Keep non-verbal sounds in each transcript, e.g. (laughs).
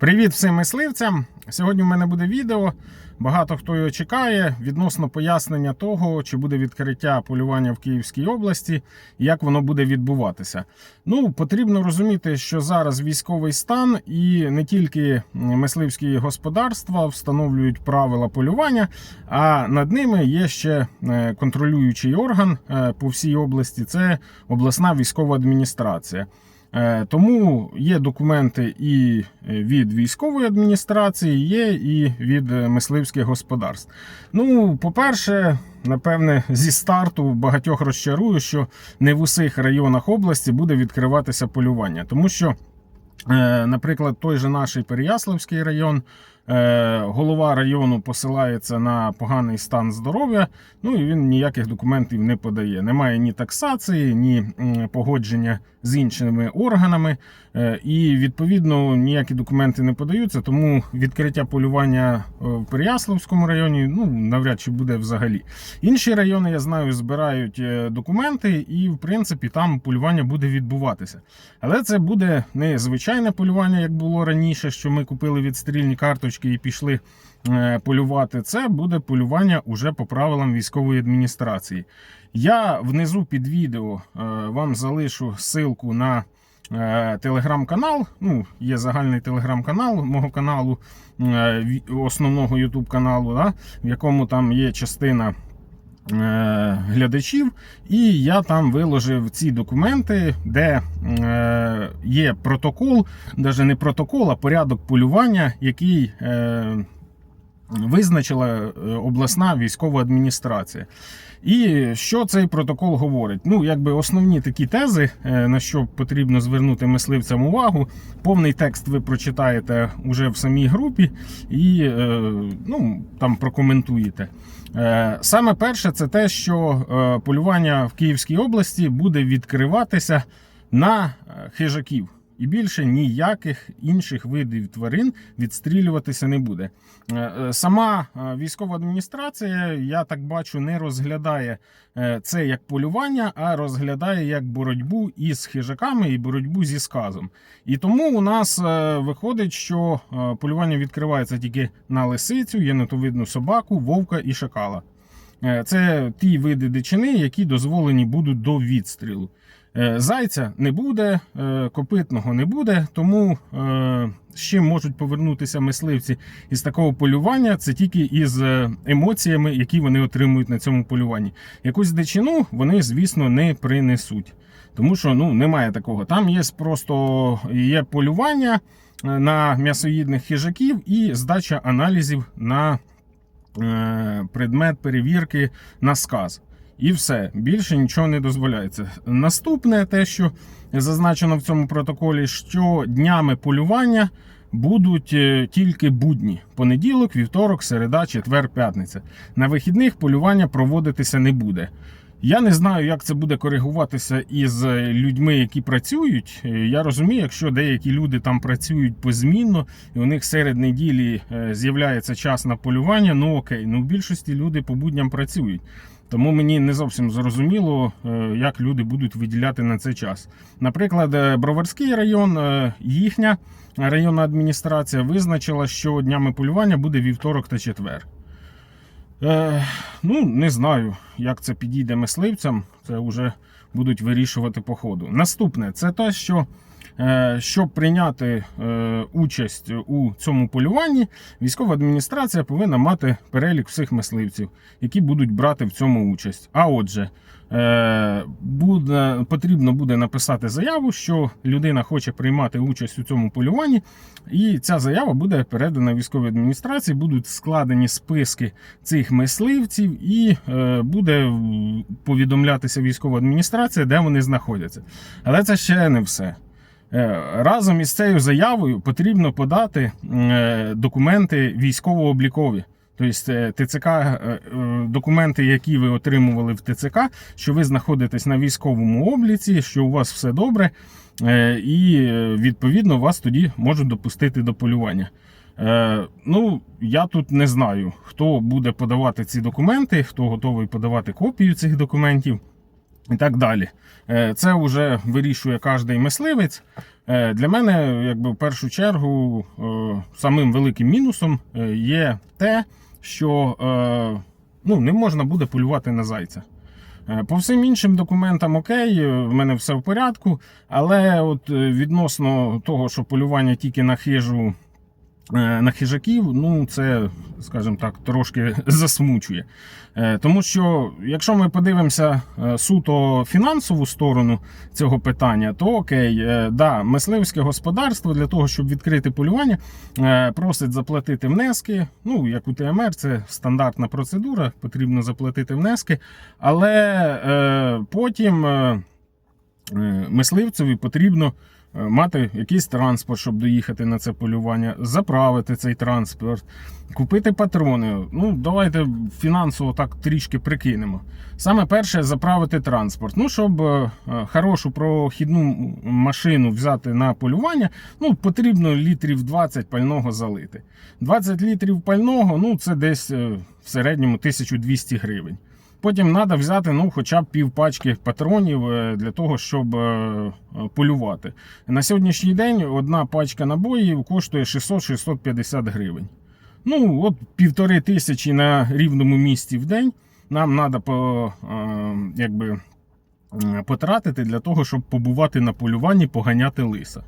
Привіт всім мисливцям! Сьогодні в мене буде відео. Багато хто його чекає відносно пояснення того, чи буде відкриття полювання в Київській області і як воно буде відбуватися. Ну, потрібно розуміти, що зараз військовий стан і не тільки мисливські господарства встановлюють правила полювання, а над ними є ще е, контролюючий орган е, по всій області. Це обласна військова адміністрація. Е, Тому є документи і від військової адміністрації, є і від е, мисливських господарств. Ну, по-перше, напевне, зі старту багатьох розчарую, що не в усіх районах області буде відкриватися полювання, тому що. Е, Наприклад, той же наш Переяславський район, е, голова району посилається на поганий стан здоров'я, ну і він ніяких документів не подає. Немає ні таксації, ні погодження з іншими органами, е, і відповідно ніякі документи не подаються. Тому відкриття полювання е, в Переяславському районі ну навряд чи буде взагалі. Інші райони, я знаю, збирають е, документи, і в принципі там полювання буде відбуватися. Але це буде не звичайне полювання, як було раніше, що ми купили відстрільні карточки і пішли е, полювати. Це буде полювання уже по правилам військової адміністрації. Я внизу під відео е, вам залишу ссылку на е, телеграм-канал. Ну, є загальний телеграм-канал мого каналу, основного ютуб каналу, да, в якому там є частина глядачів, і я там виложив ці документи, де е, є протокол, навіть не протокол, а порядок полювання, який е, визначила е, обласна військова адміністрація. І що цей протокол говорить? Ну, якби основні такі тези, е, на що потрібно звернути мисливцям увагу. Повний текст ви прочитаєте уже в самій групі і е, ну, там прокоментуєте. Е, Саме перше, це те, що полювання в Київській області буде відкриватися на хижаків. І більше ніяких інших видів тварин відстрілюватися не буде. Е, е, Сама е, військова адміністрація, я так бачу, не розглядає це як полювання, а розглядає як боротьбу із хижаками і боротьбу зі сказом. І тому у нас виходить, що полювання відкривається тільки на лисицю, єнотовидну собаку, вовка і шакала. Е, Це ті види дичини, які дозволені будуть до відстрілу. Е, Зайця не буде, е, копитного не буде, тому е, чим можуть повернутися мисливці із такого полювання, це тільки із емоціями, які вони отримують на цьому полюванні. Якусь дичину вони, звісно, не принесуть. Тому що ну, немає такого. Там є просто є полювання на м'ясоїдних хижаків і здача аналізів на предмет перевірки на сказ. І все, більше нічого не дозволяється. Наступне, те, що зазначено в цьому протоколі, що днями полювання будуть е, тільки будні: понеділок, вівторок, середа, четвер, п'ятниця. На вихідних полювання проводитися не буде. Я не знаю, як це буде коригуватися із е, людьми, які працюють. Е, Я розумію, якщо деякі люди там працюють позмінно, і у них серед неділі е, з'являється час на полювання. Ну окей, ну в більшості люди по будням працюють. Тому мені не зовсім зрозуміло, як люди будуть виділяти на це час. Наприклад, Броварський район, їхня районна адміністрація визначила, що днями полювання буде вівторок та четвер. Е, ну, не знаю, як це підійде мисливцям. Це вже будуть вирішувати по ходу. Наступне це те, що е, щоб прийняти е, участь у цьому полюванні, військова адміністрація повинна мати перелік всіх мисливців, які будуть брати в цьому участь. А отже, е, буде, потрібно буде написати заяву, що людина хоче приймати участь у цьому полюванні, і ця заява буде передана військовій адміністрації, будуть складені списки цих мисливців, і буде повідомлятися військова адміністрація, де вони знаходяться. Але це ще не все. Е, Разом із цією заявою потрібно подати е, документи військово-облікові. Тобто е, ТЦК, документи, які ви отримували в ТЦК, що ви знаходитесь на військовому обліці, що у вас все добре, і відповідно вас тоді можуть допустити до полювання. Ну, я тут не знаю, хто буде подавати ці документи, хто готовий подавати копію цих документів. І так далі. Е, Це вже вирішує кожен мисливець. Е, Для мене, якби в першу чергу, е, самим великим мінусом є те, що ну, не можна буде полювати на зайця. По всім іншим документам окей, в мене все в порядку, але от відносно того, що полювання тільки на хижу. Е, На хижаків, ну це, скажімо так, трошки (laughs) засмучує. Е, Тому що, якщо ми подивимося е, суто фінансову сторону цього питання, то окей, да, мисливське господарство для того, щоб відкрити полювання, просить заплатити внески. Ну, як у ТМР, це стандартна процедура, потрібно заплатити внески. Але потім мисливцеві потрібно мати якийсь транспорт, щоб доїхати на це полювання, заправити цей транспорт, купити патрони. Ну, давайте фінансово так трішки прикинемо. Саме перше заправити транспорт. Ну, щоб е, е, хорошу прохідну машину взяти на полювання, ну, потрібно літрів 20 пального залити. 20 літрів пального, ну, це десь е, в середньому 1200 гривень. Потім треба взяти ну, хоча б пів пачки патронів е, для того, щоб е, е, полювати. На сьогоднішній день одна пачка набоїв коштує 600-650 гривень. Ну, от півтори тисячі на рівному місці в день нам треба по, якби, потратити для того, щоб побувати на полюванні, поганяти лиса.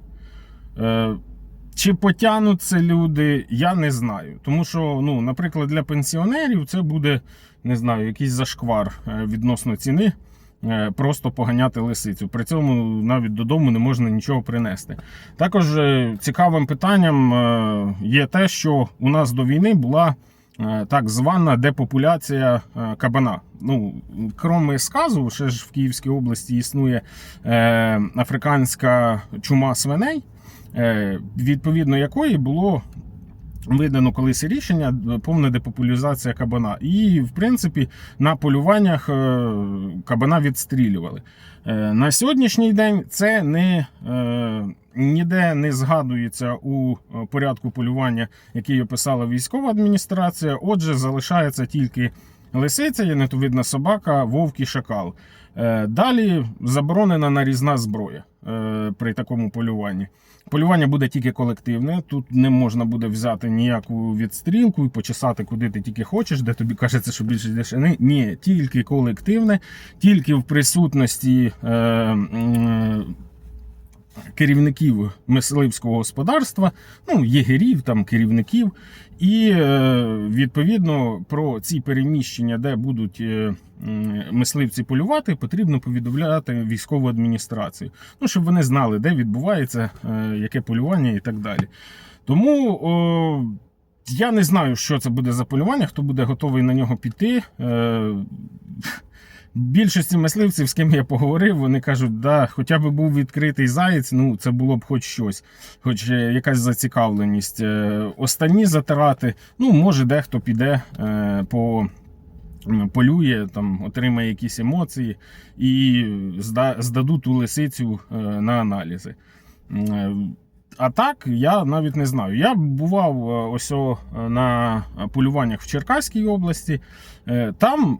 Чи потягнуть це люди, я не знаю. Тому що, ну, наприклад, для пенсіонерів це буде, не знаю, якийсь зашквар е, відносно ціни. е, Просто поганяти лисицю. При цьому навіть додому не можна нічого принести. Також е, цікавим питанням є те, що у нас до війни була так звана депопуляція кабана. Ну, крім сказу, ще ж в Київській області існує африканська чума свиней, відповідно якої було видано колись рішення е, повна депопуляризація кабана. І, в принципі, на полюваннях е, кабана відстрілювали. Е, На сьогоднішній день це не, е, ніде не згадується у е, порядку полювання, який описала військова адміністрація. Отже, залишається тільки лисиця, янитовидна собака, вовк і шакал. Е, Далі заборонена нарізна зброя е, при такому полюванні. Полювання буде тільки колективне. Тут не можна буде взяти ніяку відстрілку і почесати, куди ти тільки хочеш, де тобі кажеться, що більше дешини. Ні, тільки колективне, тільки в присутності. Е, м, Керівників мисливського господарства, ну, єгерів, там, керівників, і е, відповідно про ці переміщення, де будуть е, мисливці полювати, потрібно повідомляти військову адміністрацію. Ну, щоб вони знали, де відбувається е, яке полювання і так далі. Тому о, я не знаю, що це буде за полювання, хто буде готовий на нього піти. Більшості мисливців, з ким я поговорив, вони кажуть, да, хоча б був відкритий заєць, ну це було б хоч щось, хоч е, якась зацікавленість. Е, Останні затрати, ну, може, дехто піде е, по. Полює, там, отримає якісь емоції і зда, здадуть ту лисицю на аналізи. А так, я навіть не знаю. Я бував ось на полюваннях в Черкаській області. Там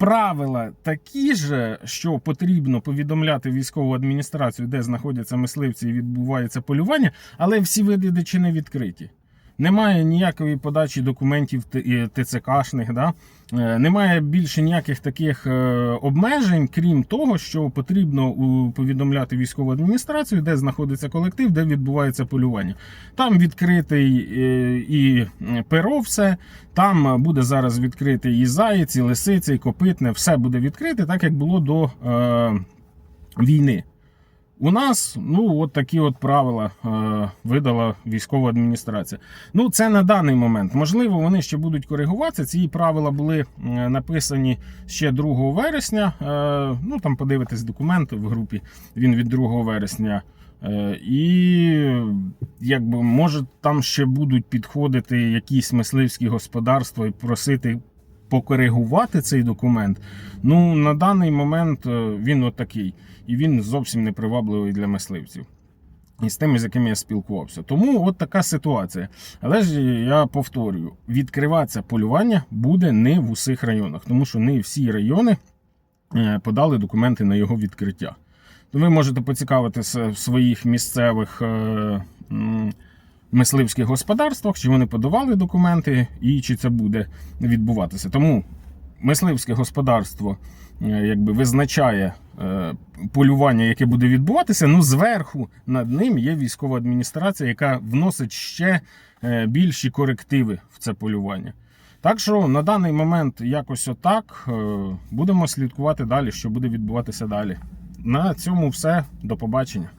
правила такі ж, що потрібно повідомляти військову адміністрацію, де знаходяться мисливці і відбувається полювання, але всі види дичини відкриті. Немає ніякої подачі документів ТЦКшних, да? Е, немає більше ніяких таких е, обмежень, крім того, що потрібно повідомляти військову адміністрацію, де знаходиться колектив, де відбувається полювання. Там відкритий е, і перо, все. Там буде зараз відкритий і заєць, і лисиця, і копитне, все буде відкрите, так як було до війни. У нас ну от такі от правила е, видала військова адміністрація. Ну це на даний момент. Можливо, вони ще будуть коригуватися. Ці правила були е, написані ще 2 вересня. Е, ну там подивитись документ в групі. Він від 2 вересня. Е, і якби може там ще будуть підходити якісь мисливські господарства і просити покоригувати цей документ. Ну на даний момент е, він отакий, і він зовсім не привабливий для мисливців. І з тими, з якими я спілкувався. Тому от така ситуація. Але ж я повторюю: відкриватися полювання буде не в усіх районах, тому що не всі райони е, подали документи на його відкриття. То ви можете поцікавитися в своїх місцевих е, мисливських господарствах, чи вони подавали документи і чи це буде відбуватися. Тому мисливське господарство е, якби визначає полювання, яке буде відбуватися. Ну, зверху над ним є військова адміністрація, яка вносить ще е, більші корективи в це полювання. Так що на даний момент якось отак е, будемо слідкувати далі, що буде відбуватися далі. На цьому все. До побачення.